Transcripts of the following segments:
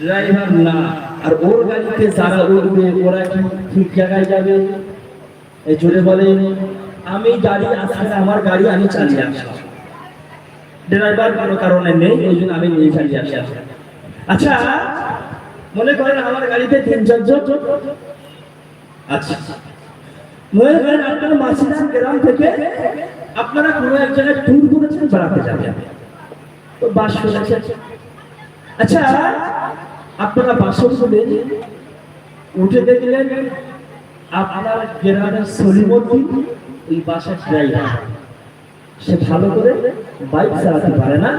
Driver না আর ওর গাড়িতে যারা উঠবে, ওরা কি ঠিক জায়গায় যাবে? এই জোরে বলে আমি গাড়ি আজকে আমার গাড়ি আমি চালিয়ে আসলাম ড্রাইভার কোনো কারণে নেই, ওই জন্য আমি নিয়ে চালিয়ে আসি। আচ্ছা মনে করেন আমার গাড়িতে তিন চারজন? আচ্ছা। মনে করেন আপনার মাসিরাম গ্রাম থেকে আপনারা কোনো এক জায়গায় ট্যুর করেছেন বেড়াতে যাবেন। তো বাস করেছেন। আচ্ছা আপনারা বাসন শুনেন উঠে দেখলেন আপনার গ্রামের সলিমদ্দিন ওই বাসার ড্রাইভার সে ভালো করে বাইক চালাতে পারে না,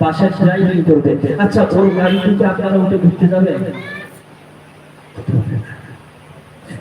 বাসার ড্রাইভিং করবে। আচ্ছা ওর গাড়ি থেকে আপনারা উঠে ঘুরতে যাবেন?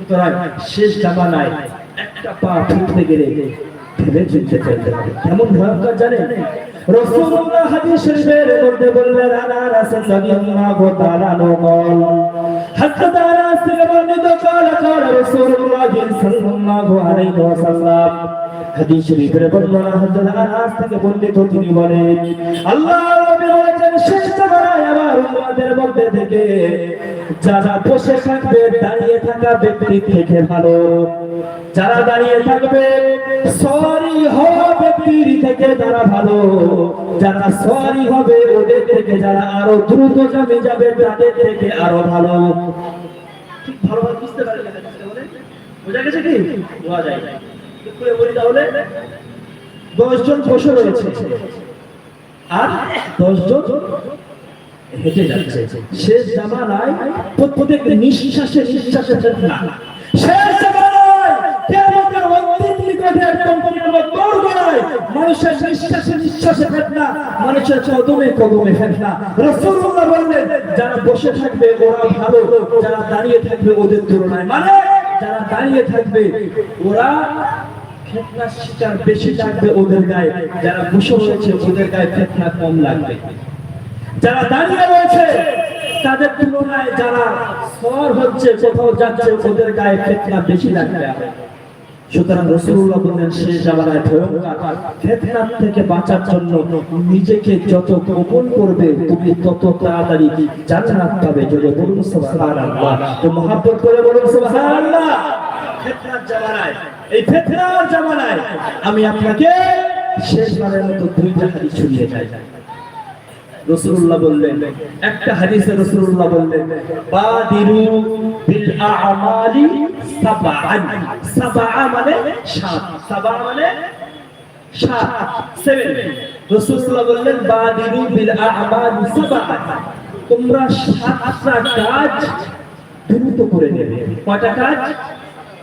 সুতরাং শেষ জামানায় একটা পা ফুটতে গেলে ভেবে চিনতে চাইতে হবে। কেমন ভয়ঙ্কর জানেন? রাসূলুল্লাহ হাদিস শরীফের মধ্যে বললেন আনা রাসূল সাল্লাল্লাহু তাআলা আনহু কল। হযরত হাদিস শরীফের বর্ণনা থেকে তিনি বলেন, আল্লাহ বলেছেন মধ্যে থেকে যারা বসে থাকবে, দাঁড়িয়ে থাকা ব্যক্তি থেকে ভালো। যারা দাঁড়িয়ে থাকবে সরি হওয়া ব্যক্তির থেকে যারা ভালো। যারা সরি হবে, ওদের থেকে যারা আরও দ্রুত জমে যাবে, তাদের থেকে আরও ভালো। ঠিক ভালোভাবে বুঝতে পারলেন? বোঝা গেছে কি? বোঝা যায়। করে বলি তাহলে? দশজন বসে রয়েছে। আর দশজন হেঁটে যাচ্ছে। শেষ জামানায় প্রত্যেক নিঃশ্বাসে নিঃশ্বাসে না। শেষ জামানায় কিয়ামতের অন্তিম নিকটে একদম পরিণত দৌড় গড়ায় মানুষের কদমে যারা বসে থাকবে ওরা যারা দাঁড়িয়ে থাকবে ওদের তুলনায় মানে যারা দাঁড়িয়ে থাকবে ওরা ফেতনার বেশি থাকবে ওদের গায়ে। যারা বসে রয়েছে ওদের গায়ে ফেতনা কম লাগবে। যারা দাঁড়িয়ে রয়েছে, তাদের তুলনায় যারা সর হচ্ছে, কোথাও যাচ্ছে, ওদের গায়ে ফেতনা বেশি লাগবে সুতরাং রসুল্লাহ বললেন শেষ জামানায় ভয়ঙ্কর। থেকে বাঁচার জন্য নিজেকে যত গোপন করবে, তুমি তত তাড়াতাড়ি জান্নাত পাবে। যদি বলুন, সুবহানাল্লাহ। তো মহব্বত করে বলুন, সুবহানাল্লাহ। জামানায় এই ফেতনার জামানায় আমি আপনাকে শেষবারের মতো দুইটা যাই। বললেন, একটা হাদিসে বললেন, বাদিরু বিল আ'মালি মানে সাত। সাবআ মানে সাত সেভেন বললেন, বাদিরু বিল আ'মালি তোমরা কাজ দ্রুত করে নেবে। কয়টা কাজ?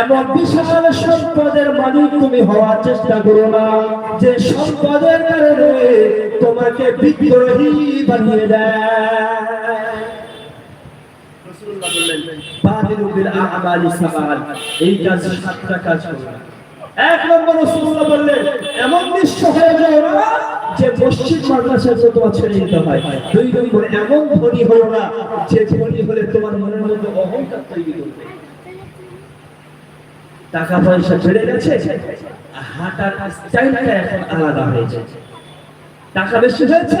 এমন বিশাল সম্পদের তুমি হওয়ার চেষ্টা করো না। যে সম্পদের কারণে তোমাকে বিদ্রোহী বানিয়ে দেয়। বললেন বাদিরু এই কাজ সাতটা কাজ এক নম্বর রাসূলুল্লাহ বললেন, এমন নিঃস্ব হয়ে যাও যে মসজিদ মাদ্রাসা যে তোমার ছেড়ে হয়। দুই নম্বর এমন ধনী হলো না, যে ধনী হলে তোমার মনের মধ্যে অহংকার তৈরি করবে টাকা পয়সা বেড়ে গেছে হাঁটার স্টাইলটা এখন আলাদা হয়েছে টাকা বেশি হয়েছে,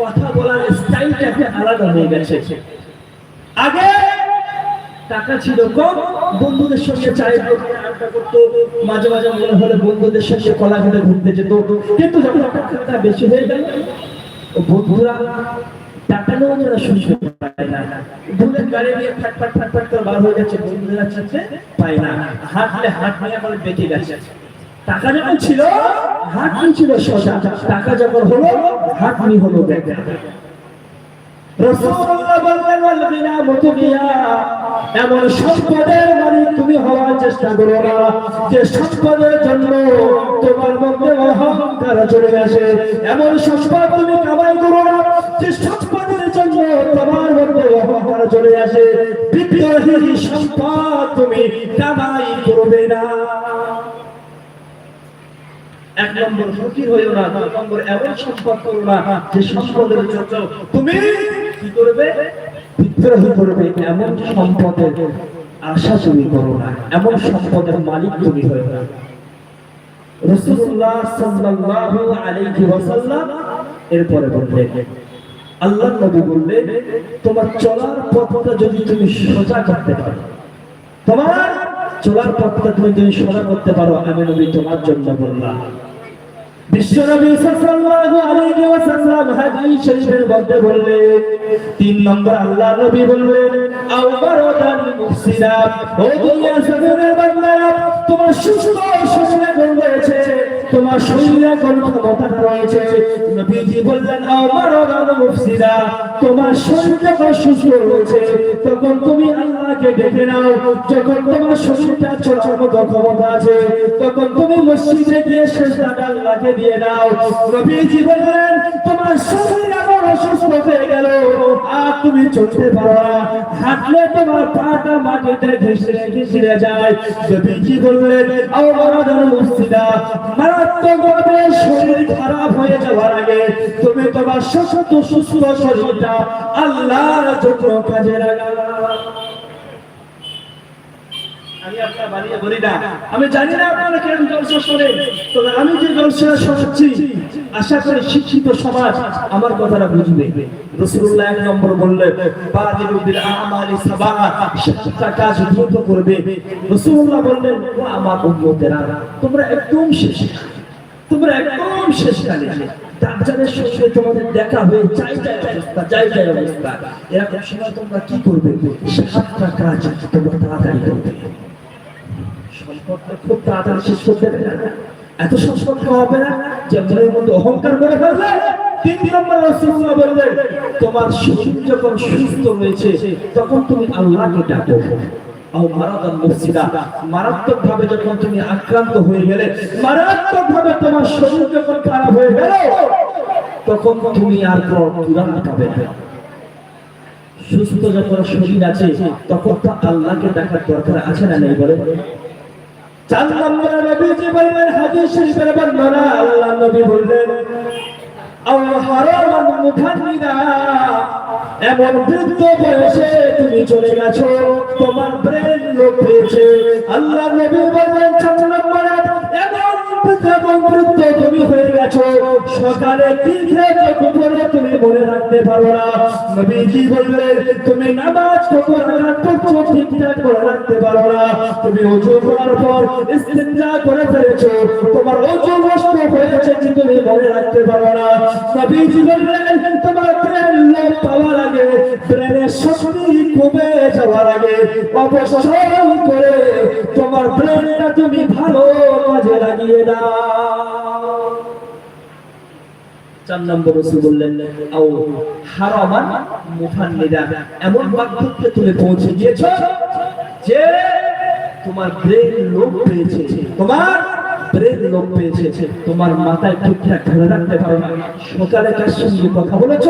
কথা বলার স্টাইলটা এখন আলাদা হয়ে গেছে। আগে টাকা ছিল কম, বন্ধুদের সঙ্গে চায়ের আড্ডা করতো। মাঝে মাঝে মনে হলে বন্ধুদের সঙ্গে কলা ঘাটে ঘুরতে যেত। কিন্তু যখন টাকাটা বেশি হয়ে গেল বন্ধুরা টাকা না। নিয়ে করে বার হয়ে পায় না। আমার বেঁচে গেছে। টাকা যখন ছিল হাট ছিল টাকা যখন হলো নি হলো দেখা রাসূলুল্লাহ বললেন ওয়াল বিনা মুতবিয়া এমন সম্পদের মালিক তুমি হওয়ার চেষ্টা করো না। যে সম্পদের জন্য তোমার মধ্যে অহংকার চলে আসে, এমন সম্পদ তুমি কামাই করো না। যে সম্পদের জন্য তোমার মধ্যে অহংকার চলে আসে, বিদ্রোহী সম্পদ তুমি কামাই করবে না। এক নম্বর ফকির হইও না দুই নম্বর এমন সম্পদ করো না যে সম্পদের জন্য তুমি বিদ্রোহী করবে। এমন সম্পদের আশা তুমি করো না, এমন সম্পদের মালিক তুমি হইও না। রাসূলুল্লাহ সাল্লাল্লাহু আলাইহি ওয়াসাল্লাম এরপরে বললেন আল্লাহ নবী বললেন, তোমার চলার পথটা যদি তুমি সোজা করতে পারো, তোমার চলার পথটা তুমি যদি সোজা করতে পারো, আমি নবী তোমার জন্য বললাম। বিশ্বনবী সাল্লাল্লাহু আলাইহি ওয়াসাল্লাম হাদিস মধ্যে বললেন তিন নম্বর আল্লাহ নবী বললেন আওবারাদান মুফসিদা। ও দুনিয়া জমিনের বান্দারা তোমার সুস্থ শরীরে গুণ রয়েছে, তোমার শরীরে কোন ক্ষমতা রয়েছে, তখন তুমি আল্লাহকে ডেকে নাও। যখন তোমার শরীরটা চলার মতো ক্ষমতা আছে, তখন তুমি মসজিদে গিয়ে সেজদাটা আল্লাহকে দিয়ে দাও নবীজি বললেন, তোমার শরীর অসুস্থ হয়ে গেল, আর তুমি চলতে পারো না। হাঁটলে তোমার পাটা মাটিতে ভেসে ঘেঁষে যায় যদি নবীজি বললেন আওরাদান মুফসিদা মারাত্মকভাবে শরীর খারাপ হয়ে যাওয়ার আগে তুমি তোমার সুস্থ সুস্থ শরীরটা আল্লাহর জন্য কাজে লাগাও আমি জানি না আপনারা কেন জলসা শোনেন তবে আমি যে জলসা শোনাচ্ছি, আশা করি শিক্ষিত সমাজ আমার কথাটা বুঝবে। রসুল্লাহ এক নম্বর বললেন বিল আমালি সাবাআ সাতটা কাজ দ্রুত করবে। রসুল্লাহ বললেন, ও আমার উম্মতেরা, তোমরা একদম শেষ তোমরা একদম শেষ কালে ডাক্তারের সঙ্গে তোমাদের দেখা হয়ে যাই যাই অবস্থা, যাই যাই অবস্থা। এরকম সময় তোমরা কি করবে? সাতটা কাজ তোমরা তাড়াতাড়ি করবে। খুব তাড়াতাড়ি শেষ করতে এত সম্পর্ক হবে না যে মধ্যে অহংকার করে ফেলবে তিন রাসূলুল্লাহ বললেন, তোমার শরীর যখন সুস্থ রয়েছে তখন তুমি আল্লাহকে ডাকো। মারাত্মক ভাবে যখন তুমি আক্রান্ত হয়ে গেলে মারাত্মক ভাবে তোমার শরীর যখন খারাপ হয়ে গেল, তখন তুমি আর কুরআন না। সুস্থ যখন শরীর আছে, তখন তো আল্লাহকে দেখার দরকার আছে না নেই বলে? চার নম্বরে নবীজি বললেন হাদিস শরীফের বর্ণনা আল্লাহ নবী বললেন আও হারামান মুখান্নিদা, এমন বৃদ্ধ বয়সে তুমি চলে তোমার ব্রেন লোক পেয়েছে আল্লাহ নবী বললেন, চার নম্বরে সকালে কি খেয়েছো? দুপুরে তুমি মনে রাখতে পারো না। নবীজি বললেন, তুমি নামাজ রাখাত করছ ঠিকঠাক করে রাখতে পারো না। তুমি ওযু করার পর ইস্তিনজা করে ফেলেছো। তোমার ওযু নষ্ট হয়েছে যে তুমি মনে রাখতে পারো না? নবীজি বললেন, তোমার ব্রেন লোপ পাওয়ার আগে ব্রেনের শক্তি কমে যাওয়ার আগে অবসর করে তোমার ব্রেনটা তুমি ভালো কাজে লাগিয়ে দাও। চার নম্বর রসুল বললেন, আও হারামান মুফান্নিদা এমন বাক্যে তুমি পৌঁছে গিয়েছো যে তোমার ব্রেন লোপ পেয়েছে, তোমার ব্রেন লোপ পেয়েছে, তোমার মাথায় ঠিকঠাক ধরে রাখতে পারো না। সকালে কার সঙ্গে কথা বলেছ?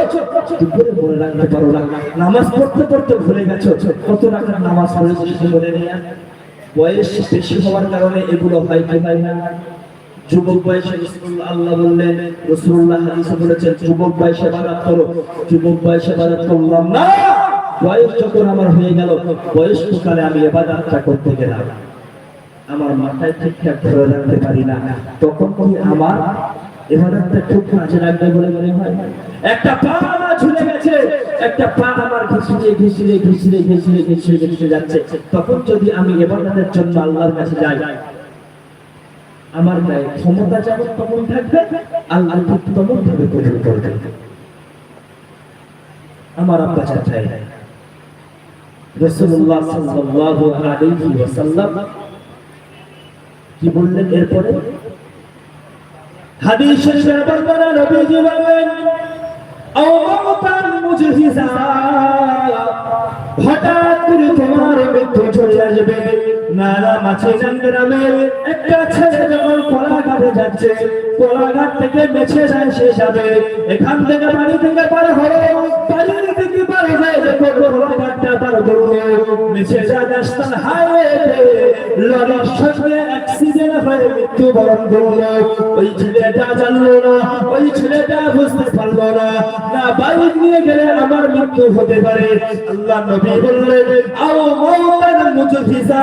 দুপুরে মনে রাখতে পারো না। নামাজ পড়তে পড়তে ভুলে গেছো? কত টাকার নামাজ পড়েছো মনে নেই বয়স বেশি হওয়ার কারণে এগুলো হয় কি হয় না? যুবক বয়সে আল্লাহ বললেন রাসূলুল্লাহ হাদিসে বলেছেন, যুবক বয়সে ইবাদত করো। যুবক বয়সে ইবাদত করলাম না। বয়স যখন আমার হয়ে গেল বয়স্ককালে আমি ইবাদতটা করতে গেলাম। আমার মাথায় ঠিকঠাক ধরে রাখতে পারি না। তখন কি আমার এবারটা খুব কাজে লাগবে বলে মনে হয়? একটা পা আমার ঝুলে গেছে। একটা পা আমার ঘিসিয়ে ঘিসিয়ে ঘিসিয়ে ঘিসিয়ে ঘিসিয়ে ঘিসিয়ে যাচ্ছে। তখন যদি আমি এবারটার জন্য আল্লাহর কাছে যাই আমার গায়ে ক্ষমতা যেমন তেমন থাকবে আল্লাহ তেমন ভাবে কবুল করবে আমার আব্বা চাচাই ওয়াসাল্লাম কি বললেন এরপরে? হাদিস হঠাৎ করে তোমার মৃত্যু চলে আসবে। মৃত্যুবরণ করল। ওই ছেলেটা জানলো না, ওই ছেলেটা বুঝতে পারল না। বাইক নিয়ে গেলে আমার মৃত্যু হতে পারে। আল্লাহ নবী বললেন, আও মৌতান মুজহিজা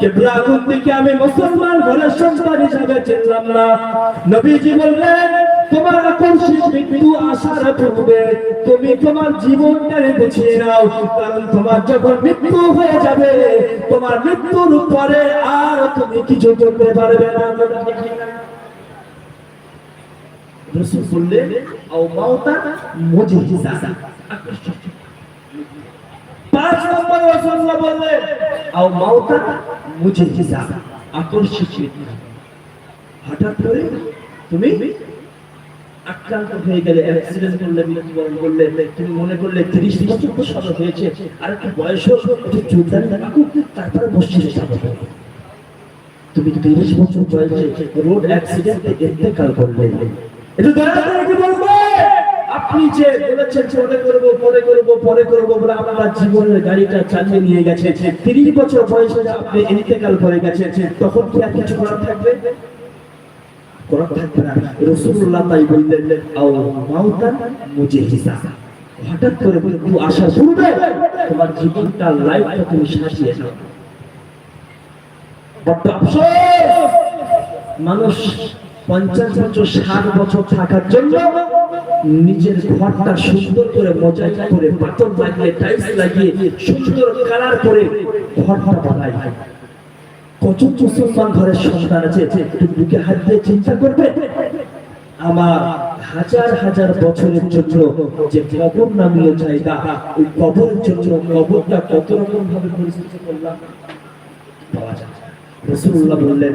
কেবলা আগুন থেকে আমি মুসলমান ঘরের সন্তান হিসাবে চিনলাম না? নবীজি বললেন, তোমার আকর্ষিত মৃত্যু আসার পূর্বে তুমি তোমার জীবনটা গুছিয়ে নাও, কারণ তোমার যখন মৃত্যু হয়ে যাবে, তোমার মৃত্যুর পরে আর তুমি কিছু করতে পারবে না। রসুল বললেন, আও মাউতা মুজহিজা তুমি মনে করলে তিরিশ বছর হয়েছে, আর একটু বয়স থাকুক তারপরে মসজিদে তুমি তিরিশ বছর বয়সে রোড অ্যাক্সিডেন্টে ইন্তেকাল করলে। কি বলব? আপনি যে বলেছেন পরে করব পরে করব পরে করব বলে আপনার জীবনের গাড়িটা চালিয়ে নিয়ে গেছে তিরিশ বছর বয়স বয়সে আপনি ইন্তেকাল করে গেছেন। তখন কি আর কিছু করার থাকবে? করার থাকবে না। রসুল্লাহ তাই বললেন, আও মাউতান মুজিহিসা হঠাৎ করে মৃত্যু আসার পূর্বে তোমার জীবনটা লাইফটা তুমি সাজিয়ে নাও। বড্ড আফসোস! মানুষ পঞ্চাশ বছর, ষাট বছর থাকার জন্য নিজের ঘরটা সুন্দর করে মজাই করে পাথর লাগিয়ে, টাইলস লাগিয়ে, সুন্দর কালার করে ঘরটা কত মুসলমান ঘরের সন্তান আছে বুকে হাত দিয়ে চিন্তা করবে, আমার হাজার হাজার বছরের জন্য যে কবর নামীয় জায়গা, ওই কবরের জন্য কবরটা কত রকম ভাবে পরিস্থিতি করলাম, পাওয়া যায়। রসুল্লাহ বললেন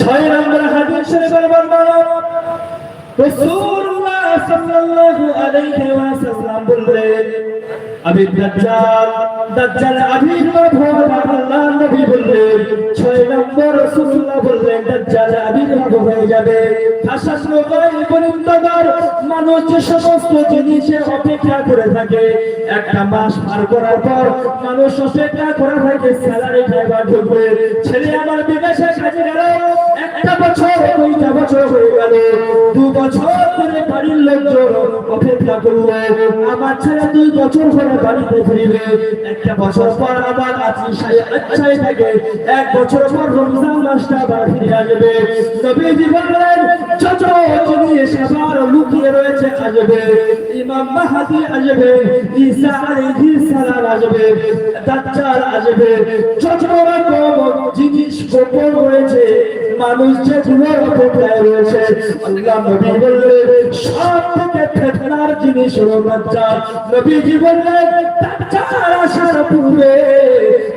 ছয় নম্বর হাদিস শরীফের বর্ণনা রাসূলুল্লাহ সাল্লাল্লাহু আলাইহি ওয়াসাল্লাম বললেন, আবি দাজ্জাল দাজ্জাল আবির্ভাব হবে আল্লাহ নবী বললেন। ছয় নম্বর রাসূলুল্লাহ বললেন, দাজ্জাল আবির্ভাব হয়ে যাবে। আশাসন গায়বুল ইন্তজার মানুষ যে সমস্ত জিনিসে অপেক্ষা করে থাকে, একটা মাস পার করার পর মানুষ অপেক্ষা করে থাকে, স্যালারি খাইবার ঢুকবে ছেলে আমার বিদেশে কাজে গেল। একটা বছর দুইটা বছর হয়ে গেল। দু বছর ধরে বাড়ির লোকজন অপেক্ষা করল। আমার ছেলে দুই বছর ধরে বাড়িতে ফিরবে। একটা বছর পর আবার আত্মীয় আচ্ছাই থাকে। এক বছর পর রমজান মাসটা আবার ফিরে আসবে। নবীজি বললেন যত যিনি এসে আবার লুকিয়ে রয়েছে, আসবে। ইমাম মাহাদি আসবে, ঈসা আলাইহিস সালাম আসবে, দাজ্জাল আসবে। যত জিনিস গোপন রয়েছে? মানুষ যেগুলো অপেক্ষায় রয়েছে, আল্লাহ নবী বললেন সব থেকে ফেতনার জিনিস হলো দাজ্জাল নবীজি বললেন দাজ্জাল আসার পূর্বে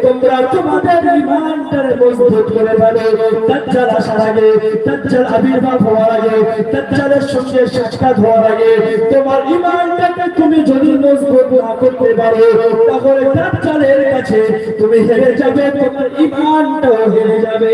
তোমরা তোমাদের ইমানটারে মজবুত করে ফেলো। দাজ্জাল আসার আগে দাজ্জাল আবির্ভাব হওয়ার আগে দাজ্জালের সঙ্গে সাক্ষাৎ হওয়ার আগে তোমার ইমানটাকে তুমি যদি মজবুত না করতে পারো, তাহলে দাজ্জালের কাছে তুমি হেরে যাবে, তোমার ইমানটাও হেরে যাবে।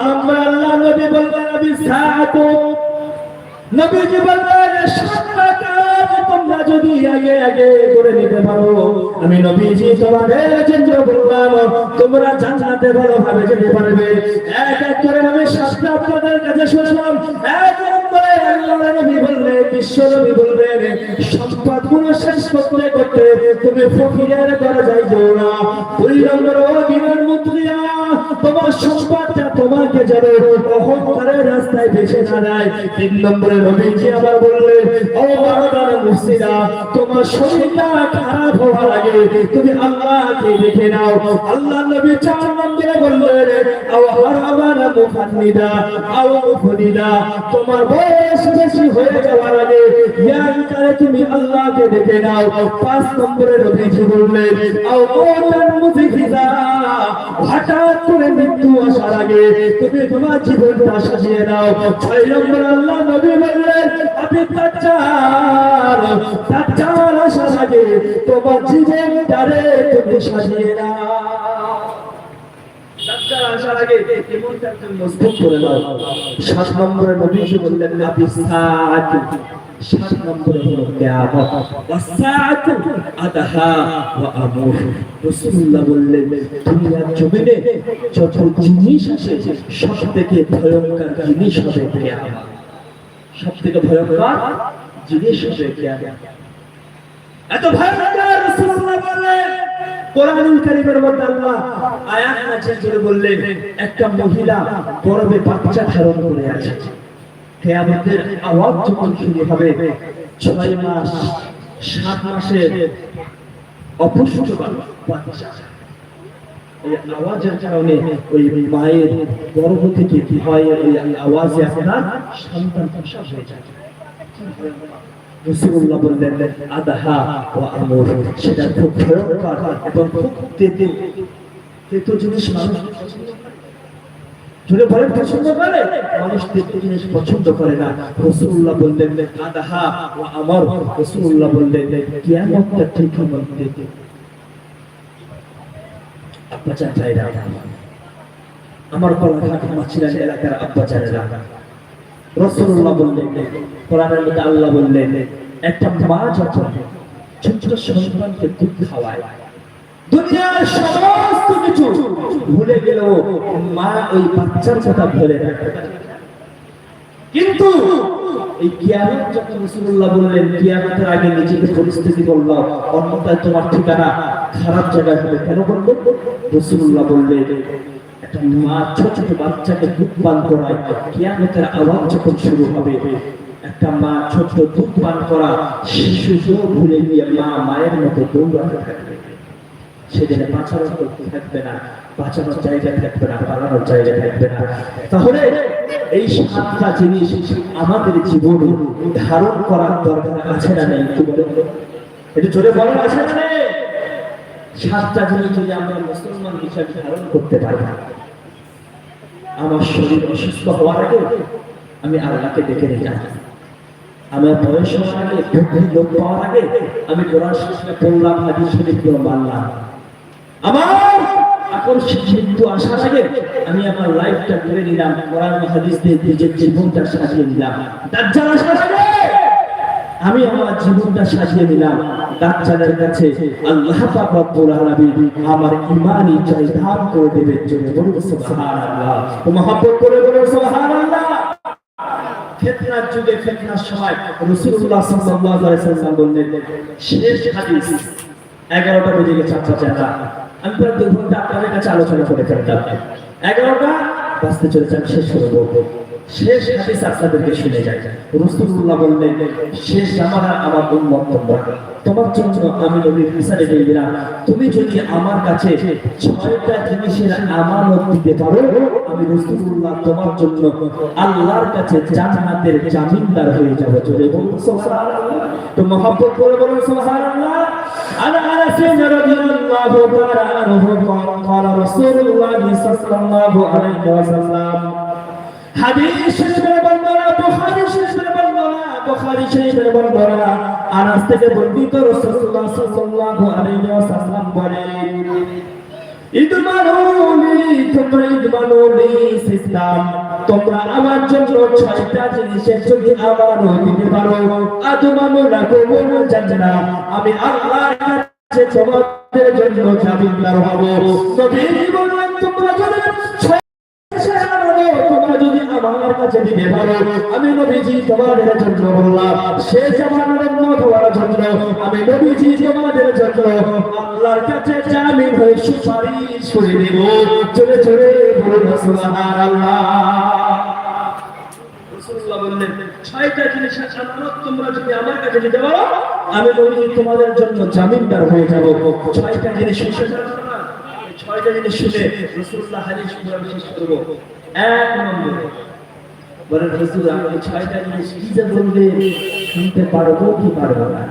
নম্বর আল্লাহ নবী বললেন আমি সাত নবীজি কাজ তোমরা যদি আগে আগে করে নিতে পারো, আমি নবীজি তোমাদের তোমরা যেতে পারবে। এক এক করে আমি সাতটা আপনাদের কাছে শুনলাম। এক নম্বরে আল্লাহ নবী বিশ্ব নবী বললেন সম্পদগুলো শেষ করতে করতে তুমি ফকিরের ঘরে যাইও না। দুই নম্বর ও সম্পদটা তোমাকে যাবে। অহংকারের রাস্তায় বেছে না নেয় তিন নম্বরে নবীজি আবার বললেন, ও বারদার মুসিরা তোমার শরীরটা খারাপ হওয়ার আগে তুমি আল্লাহকে দেখে নাও। আল্লাহ নবী চার নম্বরে বললেন, আও হারাবানা মুফান্নিদা, আও মুফনিদা, তোমার বয়স বেশি হয়ে যাওয়ার আগে ইয়ানকারে তুমি আল্লাহকে দেখে নাও। পাঁচ নম্বরে নবীজি বললেন, আও মোতান মুফিদা, হঠাৎ করে মৃত্যু আসার আগে, তুমি তোমার জীবনটা সাজিয়ে নাও। ছয় নম্বর আল্লাহ নবী বললেন, আমি তাচ্চার তাচ্চার আসার আগে তোমার জীবনটারে তুমি সাজিয়ে নাও। সাত নম্বরে নবীজি বললেন আপনি সাত নম্বরে হলো ওয়াসাআত ওয়া আমুর। রাসূলুল্লাহ বললেন, দুনিয়ার জমিনে যত জিনিস আছে ভয়ঙ্কর জিনিস হবে ভয়ঙ্কর জিনিস হবে এত ভয়ঙ্কর, রাসূলুল্লাহ বললেন। কোরআনুল কারীমের মধ্যে আল্লাহ আয়াত করে বললেন, একটা মহিলা গর্ভে বাচ্চা ধারণ করে আছে। কিয়ামতের আওয়াজ যখন শুরু হবে ছয় মাস, সাত মাসের অপুষ্ট এই আওয়াজের কারণে ওই মায়ের গর্ভ থেকে কি হয় ওই আওয়াজে আপনার সন্তান প্রসব হয়ে যায়। সেটা খুব ভয়ঙ্কর এবং খুব তেতো। তেতো জিনিস মানুষ জুড়ে বলেন, পছন্দ করে? মানুষ জিনিস পছন্দ করে না। রসুল্লাহ বললেন আদাহা ও আমর। রসুল্লাহ বললেন, কিয়ামতটা ঠিক আব্বা আমার কলাঘাট এলাকার আব্বা রসুল্লাহ বললেন, কোরআনের মধ্যে আল্লাহ বললেন, একটা মা যখন ছোট ছোট সন্তানকে দুধ খাওয়ায় দুনিয়ার সমস্ত কিছু ভুলে গেল মা ওই বাচ্চার কথা ভুলে কিন্তু এই কিয়ামত যখন বললেন, কিয়ামতের আগে নিজেকে পরিস্থিতি তোমার ঠিকানা খারাপ জায়গায় হবে কেন রাসূলুল্লাহ বললেন, একটা মা ছোট ছোট বাচ্চাকে দুধ পান করায় কিয়ামতের আওয়াজ যখন শুরু হবে, একটা মা ছোট দুধ পান করা শিশুকেও ভুলে গিয়ে মা মায়ের মতো দৌড়াতে থাকবে। সেদিনে বাঁচানোর করতে থাকবে না, বাঁচানোর জায়গা থাকবে না, পালানোর জায়গা থাকবে না। তাহলে এই সাতটা জিনিস আমাদের জীবনে ধারণ করার দরকার আছে না নেই? একটু বলে একটু জোরে বলার আছে না সাতটা জিনিস যদি আমরা মুসলমান হিসাবে ধারণ করতে পারি, আমার শরীর অসুস্থ হওয়ার আগে আমি আল্লাহকে ডেকে রেখে আমার বয়স হওয়ার আগে, বুদ্ধি লোক পাওয়ার আগে আমি কোরআন শরীফে পড়লাম হাদিস শরীফগুলো মানলাম। আমার এখন মৃত্যু আমি আমার লাইফটা করে নিলাম, কোরআন হাদিস দিয়ে নিজের জীবনটা সাজিয়ে নিলাম। দাজ্জাল আমি আমার জীবনটা সাজিয়ে নিলাম। কাছে আল্লাহ পাক রব্বুল আলামিন আমার করে দেবেন জন্য বলুন, সুবহানাল্লাহ। তো মহব্বত করে বলুন, সুবহানাল্লাহ। ফিতনার যুগে, ফিতনার সময় রাসূলুল্লাহ সাল্লাল্লাহু আলাইহি ওয়াসাল্লাম বললেন, শেষ হাদিস 11টা বেজে গেছে আপনার জানা আমি প্রায় দু ঘণ্টা আপনাদের কাছে আলোচনা করে ফেলতাম। এগারোটা বাঁচতে চলেছে, আমি শেষ করে বলব। শেষ হাদিস আপনাদেরকে শুনে যাই রাসূলুল্লাহ বললেন শেষ জামানা আমার উম্মত তোমরা তোমার জন্য আমি নবীর হিসাবে দিয়ে দিলাম তুমি যদি আমার কাছে ছয়টা জিনিসের আমানত দিতে পারো আমি রাসূলুল্লাহ তোমার জন্য আল্লাহর কাছে জান্নাতের জামিনদার হয়ে যাব চলে বলুন সুবহানাল্লাহ তো মহব্বত করে বলুন সুবহানাল্লাহ আনা আনাস রাদিয়াল্লাহু তাআলা আনহু قال رسول الله صلى الله عليه وسلم হাদিস শরীফের বর্ণনা, বুখারী শরীফের বর্ণনা, বুখারী শরীফের বর্ণনা। আনাস থেকে বর্ণিত রাসূলুল্লাহ সাল্লাল্লাহু আলাইহি ওয়াসাল্লাম বলেন ইদমানুনি তোমরা ইদমানুনি ইসলাম, তোমরা আমার জন্য ছয়টা জিনিসের যদি আমার দিতে পারো। আদমানু লাকুমুল জান্নাহ, আমি আল্লাহর কাছে তোমাদের জন্য জামিনদার হব। নবী বললেন তোমরা যদি ছয় তোমরা আমার কাছে দিতে আমি নবীজি তোমাদের জন্য বললাম শেষ জামানার উম্মত হওয়ার জন্য, আমি নবীজি তোমাদের জন্য আল্লাহর কাছে জামিন হয়ে সুপারিশ করে দেব। চলে চলে, বলুন, সুবহানাল্লাহ। তোমরা নবীজি তোমাদের জন্য জামিনদার হয়ে যাব। ছয়টা জিনিস ছয়টা জিনিস শুনে রাসূলুল্লাহ হাদিস শেষ করব। এক নম্বর বলেন রাসূল আপনি ছয়টা জিনিস কি যে বলবে শুনতে পারব কি পারব না?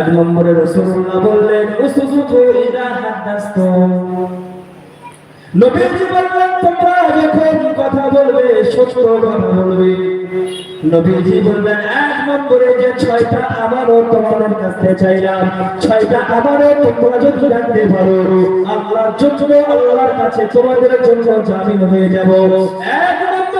এক নম্বরে রাসূলুল্লাহ বললেন নবীজি বললেন, তোমরা যখন কথা বলবে, সত্য কথা বলবে। নবীজি বলবেন এক নম্বরে যে ছয়টা আমারও তোমাদের কাছে চাইলাম, ছয়টা আমারও তোমরা যদি রাখতে পারো, আল্লাহর জন্য, আল্লাহর কাছে তোমাদের জন্য জামিন হয়ে যাব। এক নম্বর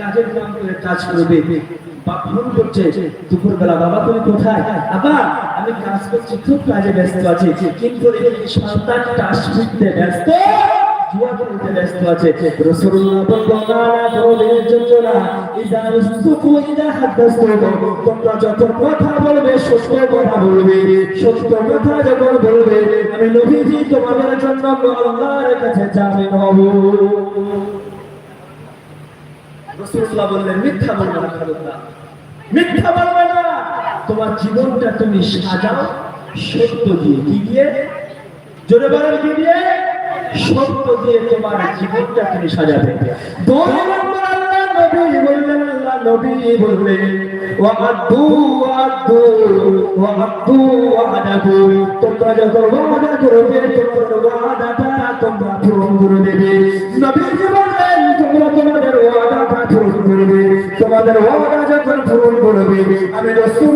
কাজের করে কাজ করবে। বাপ ফোন করছে, দুপুরবেলা বাবা তুমি কোথায়? আবার আমি কাজ করছি, খুব কাজে ব্যস্ত আছি। কিন্তু সন্তান টাস ফিরতে ব্যস্ত আছে। কথা বলবে, সত্য কথা বলবে। সত্য বলবে, আমি নবীজি তোমাদের জন্য রাসূলুল্লাহ বললেন, মিথ্যা বলবে না খবরদার মিথ্যা বলবে না। তোমার জীবনটা তুমি সাজাও, সত্য দিয়ে। কি দিয়ে? জোরে বলেন, কি দিয়ে? সত্য দিয়ে তোমার জীবনটা তুমি সাজাবে। দুই নম্বর আল্লাহ নবী বললেন, আল্লাহ নবী বললেন তোমরা যখন তোমার পূরণ করে দেবে। বললেন তোমাদের ওয়াদা যখন পূরণ করবে আমি রাসূল